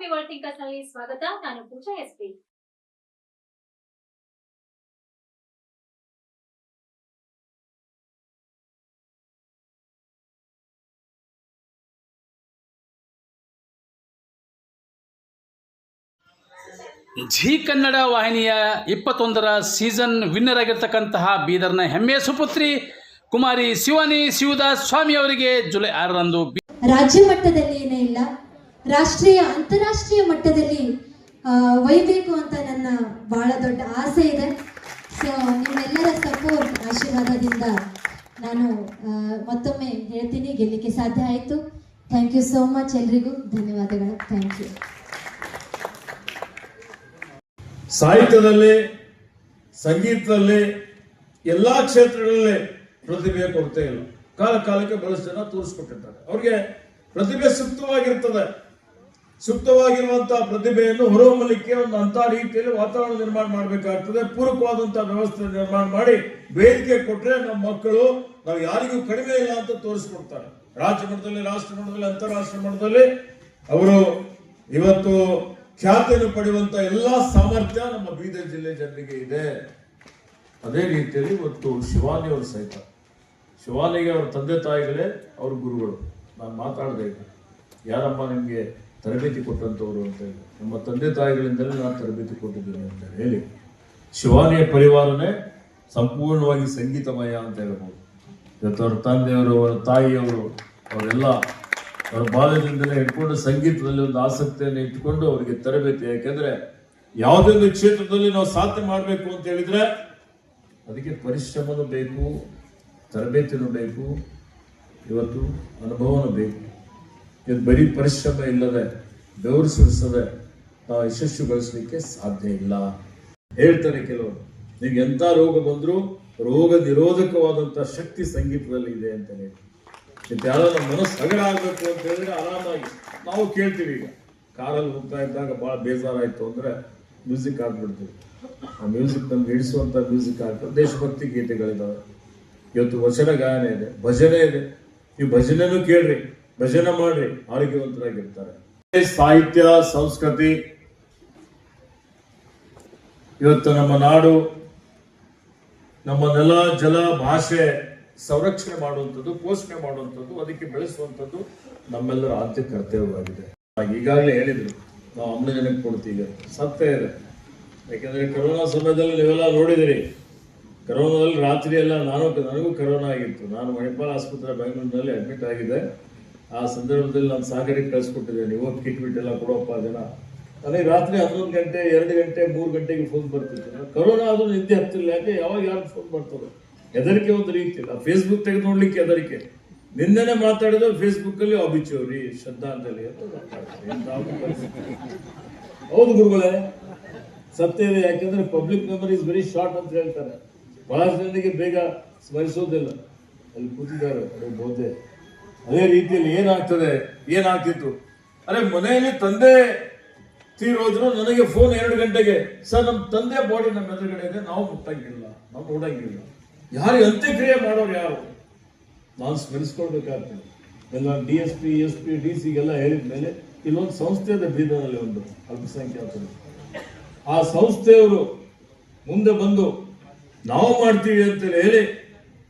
ಥಿಂಕರ್ಸ್ನಲ್ಲಿ ಸ್ವಾಗತ. ನಾನು ಪೂಜಾ SP G Kannada ವಾಹಿನಿಯ ಇಪ್ಪತ್ತೊಂದರ ಸೀಸನ್ ವಿನ್ನರ್ ಆಗಿರ್ತಕ್ಕಂತಹ ಬೀದರ್ನ ಹೆಮ್ಮೆಯ ಸುಪುತ್ರಿ ಕುಮಾರಿ ಶಿವಾನಿ ಶಿವದಾಸ್ ಸ್ವಾಮಿ ಅವರಿಗೆ ಜುಲೈ ಆರರಂದು ರಾಜ್ಯ ಮಟ್ಟದಲ್ಲಿ ಏನೇ ಇಲ್ಲ ರಾಷ್ಟ್ರೀಯ, ಅಂತಾರಾಷ್ಟ್ರೀಯ ಮಟ್ಟದಲ್ಲಿ ಒಯ್ಯಬೇಕು ಅಂತ ನನ್ನ ಬಹಳ ದೊಡ್ಡ ಆಸೆ ಇದೆ. ಸೊ ನಿಮ್ಮೆಲ್ಲರ ಸಪೋರ್ಟ್ ಆಶೀರ್ವಾದದಿಂದ ನಾನು ಮತ್ತೊಮ್ಮೆ ಹೇಳ್ತೀನಿ ಗೆಲ್ಲಲಿಕ್ಕೆ ಸಾಧ್ಯ ಆಯಿತು. ಥ್ಯಾಂಕ್ ಯು ಸೋ ಮಚ್ ಎಲ್ರಿಗೂ. ಧನ್ಯವಾದಗಳು. ಥ್ಯಾಂಕ್ ಯು ಸಾಹಿತ್ಯದಲ್ಲಿ, ಸಂಗೀತದಲ್ಲಿ, ಎಲ್ಲಾ ಕ್ಷೇತ್ರಗಳಲ್ಲಿ ಪ್ರತಿಭೆ ಕೊರತೆ ಇಲ್ಲ. ಕಾಲ ಕಾಲಕ್ಕೆ ಬಹಳಷ್ಟು ಜನ ತೋರಿಸ್ಕೊಟ್ಟಿರ್ತಾರೆ. ಅವ್ರಿಗೆ ಪ್ರತಿಭೆ ಸೂಕ್ತವಾಗಿರ್ತದೆ. ಸೂಕ್ತವಾಗಿರುವಂತಹ ಪ್ರತಿಭೆಯನ್ನು ಹೊರಹೊಮ್ಮಲಿಕ್ಕೆ ಒಂದು ಅಂತ ರೀತಿಯಲ್ಲಿ ವಾತಾವರಣ ನಿರ್ಮಾಣ ಮಾಡಬೇಕಾಗ್ತದೆ. ಪೂರಕವಾದಂತಹ ವ್ಯವಸ್ಥೆ ನಿರ್ಮಾಣ ಮಾಡಿ ವೇದಿಕೆ ಕೊಟ್ಟರೆ ನಮ್ಮ ಮಕ್ಕಳು ನಾವು ಯಾರಿಗೂ ಕಡಿಮೆ ಇಲ್ಲ ಅಂತ ತೋರಿಸ್ಕೊಡ್ತಾರೆ. ರಾಜ್ಯ ಮಟ್ಟದಲ್ಲಿ ರಾಷ್ಟ್ರ ಮಟ್ಟದಲ್ಲಿ ಅಂತಾರಾಷ್ಟ್ರೀಯ ಮಟ್ಟದಲ್ಲಿ ಅವರು ಇವತ್ತು ಖ್ಯಾತಿಯನ್ನು ಪಡೆಯುವಂತ ಎಲ್ಲಾ ಸಾಮರ್ಥ್ಯ ನಮ್ಮ ಬೀದರ್ ಜಿಲ್ಲೆ ಜನರಿಗೆ ಇದೆ. ಅದೇ ರೀತಿಯಲ್ಲಿ ಇವತ್ತು ಶಿವಾನಿ ಅವರು ಸಹಿತ. ಶಿವಾನಿಗೆ ಅವರ ತಂದೆ ತಾಯಿಗಳೇ ಅವ್ರ ಗುರುಗಳು. ನಾನು ಮಾತಾಡಬೇಕು ಯಾರಮ್ಮ ನಿಮಗೆ ತರಬೇತಿ ಕೊಟ್ಟಂತವ್ರು ಅಂತ ಹೇಳಿ. ನಮ್ಮ ತಂದೆ ತಾಯಿಗಳಿಂದಲೇ ನಾನು ತರಬೇತಿ ಕೊಟ್ಟಿದ್ದೇನೆ ಅಂತ ಹೇಳಿ. ಶಿವಾನಿಯ ಪರಿವಾರನೇ ಸಂಪೂರ್ಣವಾಗಿ ಸಂಗೀತಮಯ ಅಂತ ಹೇಳ್ಬೋದು. ಇವತ್ತು ಅವ್ರ ತಂದೆಯವರು, ಅವರ ತಾಯಿಯವರು, ಅವರೆಲ್ಲ ಅವರ ಬಾಲ್ಯದಿಂದಲೇ ಇಟ್ಕೊಂಡು ಸಂಗೀತದಲ್ಲಿ ಒಂದು ಆಸಕ್ತಿಯನ್ನು ಇಟ್ಕೊಂಡು ಅವರಿಗೆ ತರಬೇತಿ. ಯಾಕೆಂದ್ರೆ ಯಾವುದೇ ಒಂದು ಕ್ಷೇತ್ರದಲ್ಲಿ ನಾವು ಸಾಧನೆ ಮಾಡಬೇಕು ಅಂತ ಹೇಳಿದ್ರೆ ಅದಕ್ಕೆ ಪರಿಶ್ರಮನೂ ಬೇಕು, ತರಬೇತಿನೂ ಬೇಕು, ಇವತ್ತು ಅನುಭವನೂ ಬೇಕು. ಇದು ಬರೀ ಪರಿಶ್ರಮ ಇಲ್ಲದೆ ಬೆವರು ಸುರಿಸದೆ ಯಶಸ್ಸುಗೊಳಿಸಲಿಕ್ಕೆ ಸಾಧ್ಯ ಇಲ್ಲ. ಹೇಳ್ತಾರೆ ಕೆಲವರು, ನಿಮ್ಗೆ ಎಂಥ ರೋಗ ಬಂದರೂ, ರೋಗ ನಿರೋಧಕವಾದಂಥ ಶಕ್ತಿ ಸಂಗೀತದಲ್ಲಿ ಇದೆ ಅಂತ ಹೇಳಿ. ನಮ್ಮ ಮನಸ್ಸು ಹಗರ ಆಗ್ಬೇಕು ಅಂತ ಹೇಳಿದ್ರೆ ಆರಾಮಾಗಿ, ನಾವು ಕೇಳ್ತೀವಿ ಈಗ. ಕಾರಲ್ಲಿ ಹೋಗ್ತಾ ಇದ್ದಾಗ ಭಾಳ ಬೇಜಾರಾಯ್ತು ಅಂದ್ರೆ ಮ್ಯೂಸಿಕ್ ಹಾಕ್ಬಿಡ್ತೀವಿ. ಆ ಮ್ಯೂಸಿಕ್ ನಮ್ಗೆ ಹಿಡಿಸುವಂತ ಮ್ಯೂಸಿಕ್ ಹಾಕ್ತಾರೆ ದೇಶಭಕ್ತಿ ಗೀತೆಗಳಿದಾವೆ. ಇವತ್ತು ವಚನ ಗಾಯನ ಇದೆ, ಭಜನೆ ಇದೆ. ನೀವು ಭಜನೆನೂ ಕೇಳ್ರಿ. ಭಜನೆ ಮಾಡ್ರಿ, ಆರೋಗ್ಯವಂತರಾಗಿರ್ತಾರೆ. ಸಾಹಿತ್ಯ, ಸಂಸ್ಕೃತಿ, ಇವತ್ತು ನಮ್ಮ ನಾಡು, ನಮ್ಮ ನೆಲ, ಜಲ, ಭಾಷೆ ಸಂರಕ್ಷಣೆ ಮಾಡುವಂಥದ್ದು, ಪೋಷಣೆ ಮಾಡುವಂಥದ್ದು, ಅದಕ್ಕೆ ಬೆಳೆಸುವಂಥದ್ದು ನಮ್ಮೆಲ್ಲರ ಆದ್ಯ ಕರ್ತವ್ಯವಾಗಿದೆ. ಈಗಾಗಲೇ ಹೇಳಿದ್ರು, ನಾವು ಆಮ್ಲಜನಕ ಕೊಡ್ತೀವಿ ಸತ್ಯ ಇದೆ. ಯಾಕೆಂದ್ರೆ ಕರೋನಾ ಸಮಯದಲ್ಲಿ ನೀವೆಲ್ಲ ನೋಡಿದಿರಿ. ಕರೋನಾದಲ್ಲಿ ರಾತ್ರಿ ಎಲ್ಲ ನಾನು, ನನಗೂ ಕರೋನಾ ಆಗಿತ್ತು. ನಾನು ಮಣಿಪಾಲ ಆಸ್ಪತ್ರೆ, ಬೆಂಗಳೂರಿನಲ್ಲಿ ಅಡ್ಮಿಟ್ ಆಗಿದೆ. ಆ ಸಂದರ್ಭದಲ್ಲಿ ನಾನು ಸಾಗರಿಗೆ ಕಳಿಸ್ಕೊಟ್ಟಿದ್ದೆ ನೀವು ಕಿಟ್ ಬಿಟ್ಟೆಲ್ಲ ಕೊಡೋಪ್ಪ ಜನ. ನನಗೆ ರಾತ್ರಿ ಹನ್ನೊಂದು ಗಂಟೆ, ಎರಡು ಗಂಟೆ, ಮೂರು ಗಂಟೆಗೆ ಫೋನ್ ಬರ್ತಿತ್ತು. ಕರೋನಾ ಆದ್ರೂ ನಿದ್ದೆ ಹತ್ತಿಲ್ಲ ಯಾಕೆ? ಯಾವಾಗ ಯಾರು ಫೋನ್ ಮಾಡ್ತಾರೆ? ಹೆದರಿಕೆ ಒಂದು ರೀತಿ ಇಲ್ಲ. ಫೇಸ್ಬುಕ್ ತೆಗೆದು ನೋಡ್ಲಿಕ್ಕೆ ಹೆದರಿಕೆ. ನಿನ್ನೆನೆ ಮಾತಾಡಿದ್ರು ಫೇಸ್ಬುಕ್ಕಲ್ಲಿ ಅಭಿಚೋರಿ ಶ್ರದ್ಧಾಂಜಲಿ ಅಂತ ಹೌದು ಗುರುಗಳೇ, ಸತ್ಯ ಇದೆ. ಯಾಕೆಂದ್ರೆ public memory is very short ಅಂತ ಹೇಳ್ತಾರೆ. ಬಹಳಷ್ಟು ಜನರಿಗೆ ಬೇಗ ಸ್ಮರಿಸೋದಿಲ್ಲ. ಅಲ್ಲಿ ಕೂತಿದ್ದಾರೆ ಬೋಧೆ. ಅದೇ ರೀತಿಯಲ್ಲಿ ಏನಾಗ್ತದೆ? ಏನಾಗ್ತಿತ್ತು? ಅರೆ, ಮನೆಯಲ್ಲಿ ತಂದೆ ತೀರೋದ್ರು ನನಗೆ ಫೋನ್ ಎರಡು ಗಂಟೆಗೆ, ಸರ್ ನಮ್ಮ ತಂದೆ ಬಾಡಿ ನಮ್ಮ ಎದುರುಗಡೆ ಇದೆ, ನಾವು ಮುಟ್ಟಂಗಿಲ್ಲ, ನಾವು ನೋಡಂಗಿಲ್ಲ. ಯಾರು ಅಂತ್ಯಕ್ರಿಯೆ ಮಾಡೋರು ಯಾರು? ನಾನು ಸ್ಮರಿಸ್ಕೊಳ್ಬೇಕಾಗ್ತದೆ. ಎಲ್ಲ D S P S P D ಸಿಗೆಲ್ಲ ಹೇಳಿದ ಮೇಲೆ ಇಲ್ಲೊಂದು ಸಂಸ್ಥೆ ಇದೆ ಒಂದು ಅಲ್ಪಸಂಖ್ಯಾತರು. ಆ ಸಂಸ್ಥೆಯವರು ಮುಂದೆ ಬಂದು, ನಾವು ಮಾಡ್ತೀವಿ ಅಂತ ಹೇಳಿ,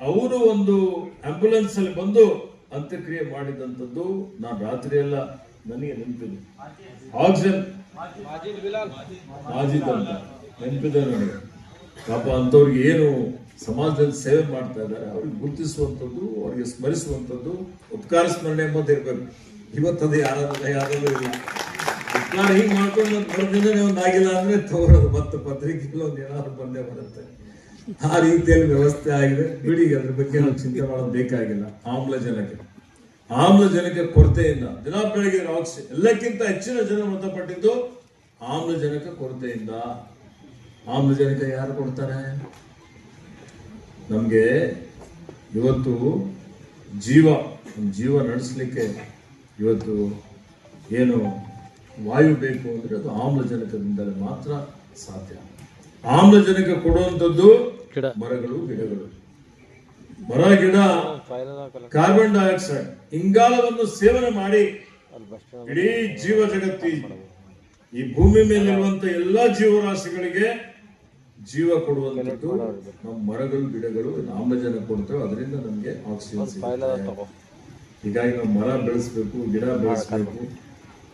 ಅವರು ಒಂದು ಆಂಬ್ಯುಲೆನ್ಸ್ ಅಲ್ಲಿ ಬಂದು ಅಂತ್ಯಕ್ರಿಯೆ ಮಾಡಿದಂಥದ್ದು ನಾನು ರಾತ್ರಿ ಎಲ್ಲ ನನಗೆ ನೆನಪಿದೆ. ಆಕ್ಸಿಜನ್ ಮಾಜಿದ್ ಅಂತ ನೆನಪಿದೆ ನನಗೆ. ಪಾಪ ಅಂಥವ್ರಿಗೆ ಏನು ಸಮಾಜದಲ್ಲಿ ಸೇವೆ ಮಾಡ್ತಾ ಇದ್ದಾರೆ, ಅವ್ರಿಗೆ ಗುರುತಿಸುವಂಥದ್ದು, ಅವ್ರಿಗೆ ಸ್ಮರಿಸುವಂಥದ್ದು, ಉಪಕಾರ ಸ್ಮರಣೆ ಎಂಬುದು ಇರಬೇಕು. ಇವತ್ತದು ಯಾರಾದ್ರೂ ಯಾರಾದ್ರೂ ಇಲ್ಲ. ಉಪಕಾರ ಹಿಂಗೆ ಮಾಡ್ಕೊಂಡು ಒಂದು ಒಂದಾಗಿಲ್ಲ ಅಂದ್ರೆ ತಗೊಳ್ಳೋದು. ಮತ್ತೆ ಪತ್ರಿಕೆಯಲ್ಲಿ ಒಂದು ಏನಾದ್ರು ಬಂದೇ ಬರುತ್ತೆ. ಆ ರೀತಿಯಲ್ಲಿ ವ್ಯವಸ್ಥೆ ಆಗಿದೆ. ಬಿಡಿ, ಅದ್ರ ಬಗ್ಗೆ ನಾವು ಚಿಂತೆ ಮಾಡೋದು ಬೇಕಾಗಿಲ್ಲ. ಆಮ್ಲಜನಕ. ಆಮ್ಲಜನಕ ಕೊರತೆಯಿಂದ ದಿನ ಬೆಳಗ್ಗೆ ಆಕ್ಸಿಜನ್ ಎಲ್ಲಕ್ಕಿಂತ ಹೆಚ್ಚಿನ ಜನ ಮೃತಪಟ್ಟಿದ್ದು ಆಮ್ಲಜನಕ ಕೊರತೆಯಿಂದ. ಆಮ್ಲಜನಕ ಯಾರು ಕೊಡ್ತಾರೆ? ನಮಗೆ ಇವತ್ತು ಜೀವ ನಮ್ಮ ಜೀವ ನಡೆಸಲಿಕ್ಕೆ ಇವತ್ತು ಏನು ವಾಯು ಬೇಕು ಅಂದರೆ ಅದು ಆಮ್ಲಜನಕದಿಂದಲೇ ಮಾತ್ರ ಸಾಧ್ಯ. ಆಮ್ಲಜನಕ ಕೊಡುವಂಥದ್ದು ಮರಗಳು ಗಿಡಗಳು. ಮರ ಗಿಡ ಕಾರ್ಬನ್ ಡೈಆಕ್ಸೈಡ್ ಇಂಗಾಲವನ್ನು ಸೇವನೆ ಮಾಡಿ ಇಡೀ ಜೀವ ಜಗತ್ತಿ ಈ ಭೂಮಿ ಮೇಲಿರುವಂತ ಎಲ್ಲಾ ಜೀವರಾಶಿಗಳಿಗೆ ಜೀವ ಕೊಡುವಂತದ್ದು ನಮ್ಮ ಮರಗಳು ಗಿಡಗಳು ಆಮ್ಲಜನಕ ಕೊಡ್ತೇವೆ. ಅದರಿಂದ ನಮಗೆ ಆಕ್ಸಿಜನ್ ಹೀಗಾಗಿ ನಾವು ಮರ ಬೆಳೆಸ್ಬೇಕು ಗಿಡ ಬೆಳೆಸ್ಬೇಕು.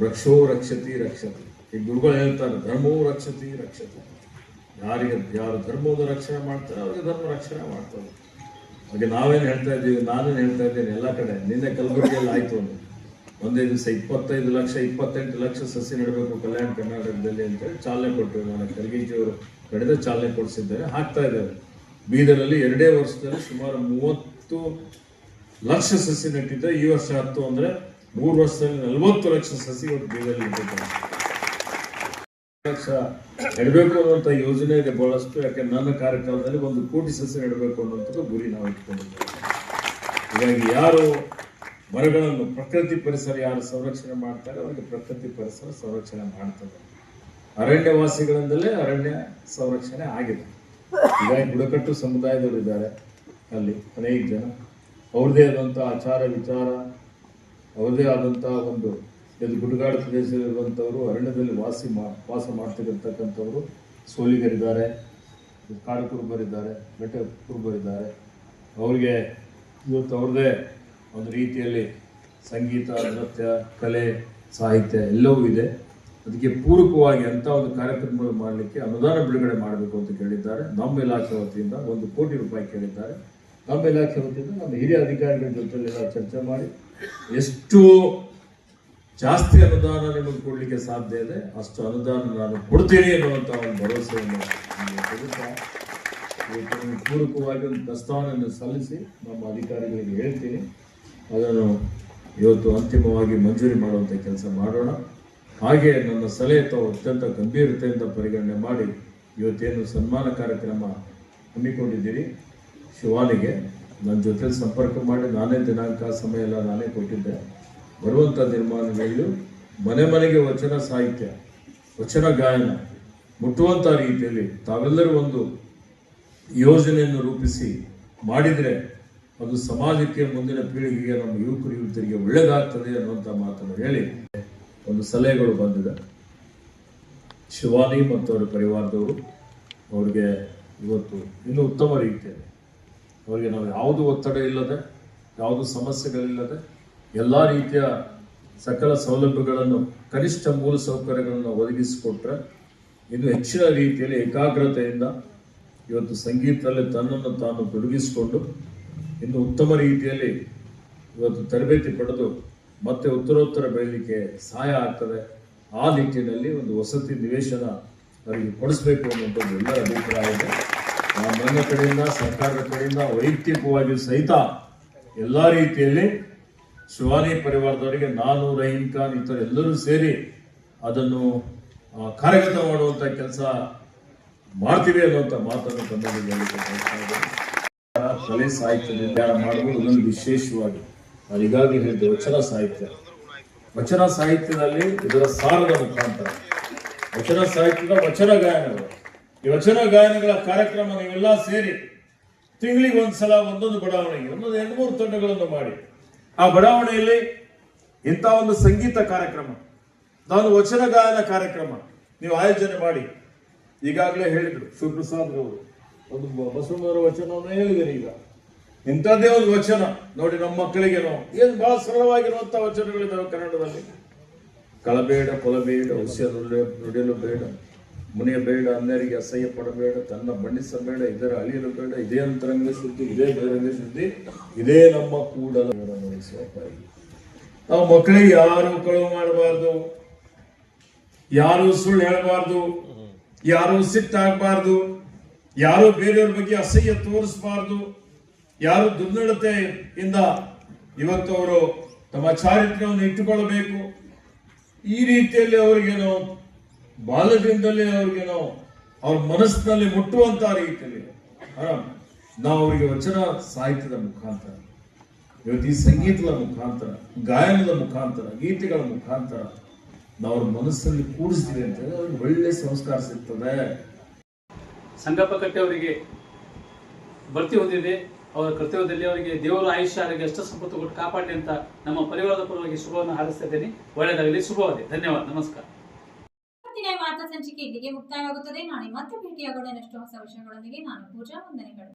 ವೃಕ್ಷೋ ರಕ್ಷತಿ ರಕ್ಷತಿ. ಈ ಗುರುಗಳು ಹೇಳ್ತಾರೆ ಧರ್ಮವು ರಕ್ಷತಿ ರಕ್ಷತಿ. ಯಾರಿಗೆ ಯಾರು ಧರ್ಮದ ರಕ್ಷಣೆ ಮಾಡ್ತಾರೆ ಅವ್ರಿಗೆ ಧರ್ಮ ರಕ್ಷಣೆ ಮಾಡ್ತಾರೆ. ಹಾಗೆ ನಾವೇನು ಹೇಳ್ತಾ ಇದ್ದೀವಿ, ನಾನೇನು ಹೇಳ್ತಾ ಇದ್ದೀನಿ ಎಲ್ಲ ಕಡೆ. ನಿನ್ನೆ ಕಲಬುರಗಿಯಲ್ಲಿ ಆಯ್ತು ಒಂದು. ಒಂದೇ ದಿವಸ ಇಪ್ಪತ್ತೈದು ಲಕ್ಷ, ಇಪ್ಪತ್ತೆಂಟು ಲಕ್ಷ ಸಸಿ ನೆಡಬೇಕು ಕಲ್ಯಾಣ ಕರ್ನಾಟಕದಲ್ಲಿ ಅಂತೇಳಿ ಚಾಲನೆ ಕೊಟ್ಟರು. ನಾನು ಖರ್ಗೀಜಿಯವರು ಕಡೆದ ಚಾಲನೆ ಕೊಡಿಸಿದ್ದಾರೆ. ಹಾಕ್ತಾ ಇದ್ದಾರೆ. ಬೀದರಲ್ಲಿ ಎರಡೇ ವರ್ಷದಲ್ಲಿ ಸುಮಾರು ಮೂವತ್ತು ಲಕ್ಷ ಸಸಿ ನೆಟ್ಟಿದ್ದೆ. ಈ ವರ್ಷ ಹತ್ತು ಅಂದ್ರೆ ಮೂರು ವರ್ಷದಲ್ಲಿ ನಲವತ್ತು ಲಕ್ಷ ಸಸಿ ಇವತ್ತು ಬೀದರಲ್ಲಿ ಇಟ್ಟಿದ್ದಾರೆ ಲಕ್ಷ ನೆಡಬೇಕು ಅನ್ನುವಂಥ ಯೋಜನೆ ಇದೆ ಬಹಳಷ್ಟು, ಯಾಕೆ ನನ್ನ ಕಾರ್ಯಕ್ರಮದಲ್ಲಿ ಒಂದು ಕೋಟಿ ಸಸ್ಯ ನೆಡಬೇಕು ಅನ್ನುವಂಥದ್ದು ಗುರಿ ನಾವು ಇಟ್ಕೊಂಡಿದ್ದೇವೆ. ಹೀಗಾಗಿ ಯಾರು ಮರಗಳನ್ನು ಪ್ರಕೃತಿ ಪರಿಸರ ಯಾರು ಸಂರಕ್ಷಣೆ ಮಾಡ್ತಾರೆ, ಅವರಿಗೆ ಪ್ರಕೃತಿ ಪರಿಸರ ಸಂರಕ್ಷಣೆ ಮಾಡ್ತದೆ. ಅರಣ್ಯವಾಸಿಗಳಿಂದಲೇ ಅರಣ್ಯ ಸಂರಕ್ಷಣೆ ಆಗಿದೆ. ಹೀಗಾಗಿ ಬುಡಕಟ್ಟು ಸಮುದಾಯದವರು ಇದ್ದಾರೆ ಅಲ್ಲಿ, ಅನೇಕ ಜನ. ಅವ್ರದ್ದೇ ಆದಂಥ ಆಚಾರ ವಿಚಾರ ಅವ್ರದೇ ಆದಂಥ ಒಂದು ಇದು ಗುಡ್ಡಗಾಡು ಪ್ರದೇಶದಲ್ಲಿರುವಂಥವರು ಅರಣ್ಯದಲ್ಲಿ ವಾಸಿ ಮಾ, ವಾಸ ಮಾಡ್ತಿರತಕ್ಕಂಥವರು ಸೋಲಿಗರಿದ್ದಾರೆ, ಕಾಡು ಕುರುಬರಿದ್ದಾರೆ, ಬೆಟ್ಟ ಕುರುಬರಿದ್ದಾರೆ. ಅವ್ರಿಗೆ ಇವತ್ತು ಅವ್ರದ್ದೇ ಒಂದು ರೀತಿಯಲ್ಲಿ ಸಂಗೀತ, ನೃತ್ಯ, ಕಲೆ, ಸಾಹಿತ್ಯ ಎಲ್ಲವೂ ಇದೆ. ಅದಕ್ಕೆ ಪೂರಕವಾಗಿ ಅಂತ ಒಂದು ಕಾರ್ಯಕ್ರಮಗಳು ಮಾಡಲಿಕ್ಕೆ ಅನುದಾನ ಬಿಡುಗಡೆ ಮಾಡಬೇಕು ಅಂತ ಕೇಳಿದ್ದಾರೆ. ನಮ್ಮ ಇಲಾಖೆ ವತಿಯಿಂದ ಒಂದು ಕೋಟಿ ರೂಪಾಯಿ ಕೇಳಿದ್ದಾರೆ. ನಮ್ಮ ಇಲಾಖೆ ವತಿಯಿಂದ ನಮ್ಮ ಹಿರಿಯ ಅಧಿಕಾರಿಗಳ ಜೊತೆ ಎಲ್ಲ ಚರ್ಚೆ ಮಾಡಿ ಎಷ್ಟು ಜಾಸ್ತಿ ಅನುದಾನ ನಿಮಗೆ ಕೊಡಲಿಕ್ಕೆ ಸಾಧ್ಯ ಇದೆ, ಅಷ್ಟು ಅನುದಾನ ನಾನು ಕೊಡ್ತೀನಿ ಅನ್ನುವಂಥ ಒಂದು ಭರವಸೆಯನ್ನು ಪೂರಕವಾಗಿ ಒಂದು ಪ್ರಸ್ತಾವನೆಯನ್ನು ಸಲ್ಲಿಸಿ ನಮ್ಮ ಅಧಿಕಾರಿಗಳಿಗೆ ಹೇಳ್ತೀನಿ. ಅದನ್ನು ಇವತ್ತು ಅಂತಿಮವಾಗಿ ಮಂಜೂರಿ ಮಾಡುವಂಥ ಕೆಲಸ ಮಾಡೋಣ. ಹಾಗೆ ನನ್ನ ಸಲಹೆ ತಾವು ಅತ್ಯಂತ ಗಂಭೀರತೆಯಿಂದ ಪರಿಗಣನೆ ಮಾಡಿ ಇವತ್ತೇನು ಸನ್ಮಾನ ಕಾರ್ಯಕ್ರಮ ಹಮ್ಮಿಕೊಂಡಿದ್ದೀರಿ ಶಿವಾನಿಗೆ ನನ್ನ ಜೊತೆ ಸಂಪರ್ಕ ಮಾಡಿ, ನಾನೇ ದಿನಾಂಕ, ಸಮಯ ಎಲ್ಲ ನಾನೇ ಕೊಟ್ಟಿದ್ದೆ. ಬರುವಂಥ ನಿರ್ಮಾಣಗಳು ಮನೆ ಮನೆಗೆ ವಚನ ಸಾಹಿತ್ಯ, ವಚನ ಗಾಯನ ಮುಟ್ಟುವಂಥ ರೀತಿಯಲ್ಲಿ ತಾವೆಲ್ಲರೂ ಒಂದು ಯೋಜನೆಯನ್ನು ರೂಪಿಸಿ ಮಾಡಿದರೆ ಅದು ಸಮಾಜಕ್ಕೆ ಮುಂದಿನ ಪೀಳಿಗೆಗೆ, ನಮ್ಮ ಯುವಕರು, ಯುವತಿಯರಿಗೆ ಒಳ್ಳೆಯದಾಗ್ತದೆ ಅನ್ನುವಂಥ ಮಾತನ್ನು ಹೇಳಿ ಒಂದು ಸಲಹೆಗಳು ಬಂದಿದೆ. ಶಿವಾನಿ ಮತ್ತು ಅವರ ಪರಿವಾರದವರು ಅವ್ರಿಗೆ ಇವತ್ತು ಇನ್ನೂ ಉತ್ತಮ ರೀತಿಯಲ್ಲಿ ಅವರಿಗೆ ನಾವು ಯಾವುದು ಒತ್ತಡ ಇಲ್ಲದೆ, ಯಾವುದು ಸಮಸ್ಯೆಗಳಿಲ್ಲದೆ ಎಲ್ಲ ರೀತಿಯ ಸಕಲ ಸೌಲಭ್ಯಗಳನ್ನು, ಕನಿಷ್ಠ ಮೂಲ ಸೌಕರ್ಯಗಳನ್ನು ಒದಗಿಸಿಕೊಟ್ರೆ ಇನ್ನು ಹೆಚ್ಚಿನ ರೀತಿಯಲ್ಲಿ ಏಕಾಗ್ರತೆಯಿಂದ ಇವತ್ತು ಸಂಗೀತದಲ್ಲಿ ತನ್ನನ್ನು ತಾನು ತೊಡಗಿಸಿಕೊಂಡು ಇನ್ನು ಉತ್ತಮ ರೀತಿಯಲ್ಲಿ ಇವತ್ತು ತರಬೇತಿ ಪಡೆದು ಮತ್ತೆ ಉತ್ತರೋತ್ತರ ಬೆಳಲಿಕ್ಕೆ ಸಹಾಯ ಆಗ್ತದೆ. ಆ ನಿಟ್ಟಿನಲ್ಲಿ ಒಂದು ವಸತಿ ನಿವೇಶನ ಅವರಿಗೆ ಕೊಡಿಸ್ಬೇಕು ಅನ್ನುವಂಥದ್ದು ಎಲ್ಲರ ಅಭಿಪ್ರಾಯ ಇದೆ. ನನ್ನ ಕಡೆಯಿಂದ, ಸರ್ಕಾರದ ಕಡೆಯಿಂದ ವೈಯಕ್ತಿಕವಾಗಿ ಸಹಿತ ಎಲ್ಲ ರೀತಿಯಲ್ಲಿ ಶಿವಾನಿ ಪರಿವಾರದವರಿಗೆ ನಾನು ರಹೀಂ ಖಾನ್ ಇತರ ಎಲ್ಲರೂ ಸೇರಿ ಅದನ್ನು ಕಾರ್ಯಗತ ಮಾಡುವಂತ ಕೆಲಸ ಮಾಡ್ತೀವಿ ಅನ್ನುವಂಥ ಮಾತನ್ನು ತಮ್ಮಲ್ಲಿ ಕಲೆ. ಕಲೆ ಸಾಹಿತ್ಯದಿಂದ ಮಾಡುವುದು ಒಂದು ವಿಶೇಷವಾಗಿ. ನಾನು ಈಗಾಗಲೇ ಹೇಳಿದೆ ವಚನ ಸಾಹಿತ್ಯ. ವಚನ ಸಾಹಿತ್ಯದಲ್ಲಿ ಇದರ ಸಾರದ ಮುಖಾಂತರ. ವಚನ ಸಾಹಿತ್ಯದ ವಚನ ಗಾಯನಗಳು. ಈ ವಚನ ಗಾಯನಗಳ ಕಾರ್ಯಕ್ರಮ ನೀವೆಲ್ಲ ಸೇರಿ ತಿಂಗಳಿಗೆ ಒಂದ್ಸಲ ಒಂದೊಂದು ಬಡಾವಣೆಗೆ, ಒಂದೊಂದು ಎರಡು ಮೂರು ತಂಡಗಳನ್ನು ಮಾಡಿ. ಆ ಬಡಾವಣೆಯಲ್ಲಿ ಇಂಥ ಒಂದು ಸಂಗೀತ ಕಾರ್ಯಕ್ರಮ ನಾನು ವಚನ ಗಾಯನ ಕಾರ್ಯಕ್ರಮ ನೀವು ಆಯೋಜನೆ ಮಾಡಿ. ಈಗಾಗಲೇ ಹೇಳಿದರು ಸುಪ್ರಸಾದ್ ಅವರು ಒಂದು ಬಸವಣ್ಣವರ ವಚನವನ್ನು ಹೇಳಿದರು ಈಗ. ಇಂಥದ್ದೇ ಒಂದು ವಚನ. ನೋಡಿ ನಮ್ಮ ಮಕ್ಕಳಿಗೇನೋ ಏನು ಬಹಳ ಸರಳವಾಗಿರುವಂತಹ ವಚನಗಳಿದ್ದಾವೆ ಕನ್ನಡದಲ್ಲಿ. ಕಳಬೇಡ ಕೊಲಬೇಡ ಹುಸಿಯ ನುಡಿಯಲು ಬೇಡ ಮುನಿಯ ಬೇಡ ಅನ್ಯರಿಗೆ ಅಸಹ್ಯ ಪಡಬೇಡ ತನ್ನ ಬಣ್ಣಿಸಬೇಡ ಇದರ ಅಳಿಯಲು ಬೇಡ ಇದೇ ಅಂತರಂಗ ಸುದ್ದಿ ಇದೇ ಬೇರೆ ಸುದ್ದಿ ಇದೇ ನಮ್ಮ ಕೂಡಲ. ಪರಿ. ನಾವು ಮಕ್ಕಳಿಗೆ ಯಾರು ಕಳುವು ಮಾಡಬಾರ್ದು? ಯಾರು ಸುಳ್ಳು ಹೇಳಬಾರ್ದು? ಯಾರು ಸಿಟ್ಟಾಗಬಾರ್ದು? ಯಾರು ಬೇರೆಯವ್ರ ಬಗ್ಗೆ ಅಸಹ್ಯ ತೋರಿಸಬಾರ್ದು? ಯಾರು ದುರ್ನಡತೆಯಿಂದ? ಇವತ್ತು ಅವರು ತಮ್ಮ ಚಾರಿತ್ರ್ಯವನ್ನು ಇಟ್ಟುಕೊಳ್ಳಬೇಕು. ಈ ರೀತಿಯಲ್ಲಿ ಅವರಿಗೇನೋ ಬಾಲ್ಯದಿಂದಲೇ ಅವ್ರಿಗೇನೋ ಅವ್ರ ಮನಸ್ಸಿನಲ್ಲಿ ಮುಟ್ಟುವಂತ ರೀತಿಯಲ್ಲಿ. ನಾವು ಅವರಿಗೆ ವಚನ ಸಾಹಿತ್ಯದ ಮುಖಾಂತರ. ಇವತ್ತು ಈ ಸಂಗೀತದ ಮುಖಾಂತರ ಗಾಯನದ ಮುಖಾಂತರ ಗೀತೆಗಳ ಮುಖಾಂತರ ನಾವು ಅವ್ರ ಮನಸ್ಸಲ್ಲಿ ಕೂಡಿಸ್ತೀವಿ ಅಂತ ಹೇಳಿ ಅವ್ರಿಗೆ ಒಳ್ಳೆ ಸಂಸ್ಕಾರ ಸಿಗ್ತದೆ. ಸಂಗಪ್ಪ ಕಟ್ಟೆ ಅವರಿಗೆ ಭರ್ತಿ ಹೊಂದಿದೆ. ಅವರ ಕರ್ತವ್ಯದಲ್ಲಿ ಅವರಿಗೆ ದೇವರ ಆಯುಷ್ಯ ಅವರಿಗೆ ಅಷ್ಟ ಸಂಪತ್ತು ಕೊಟ್ಟು ಕಾಪಾಡಲಿ ಅಂತ ನಮ್ಮ ಪರಿವಾರದ ಪರವಾಗಿ ಶುಭವನ್ನು ಹಾರೈಸ್ತಾ ಇದ್ದೇನೆ. ಒಳ್ಳೆಯದಾಗಲಿ ಶುಭವಾಗಲಿ. ಧನ್ಯವಾದ. ನಮಸ್ಕಾರ. ಸಂಚಿಕೆ ಇಲ್ಲಿಗೆ ಮುಕ್ತಾಯವಾಗುತ್ತದೆ. ನಾಳೆ ಮತ್ತೆ ಭೇಟಿಯಾಗೋಣ. ಎಷ್ಟು ಹೊಸ ವಿಷಯಗಳೊಂದಿಗೆ ನಾನು ಪೂಜಾ ವಂದನೆಗಳು.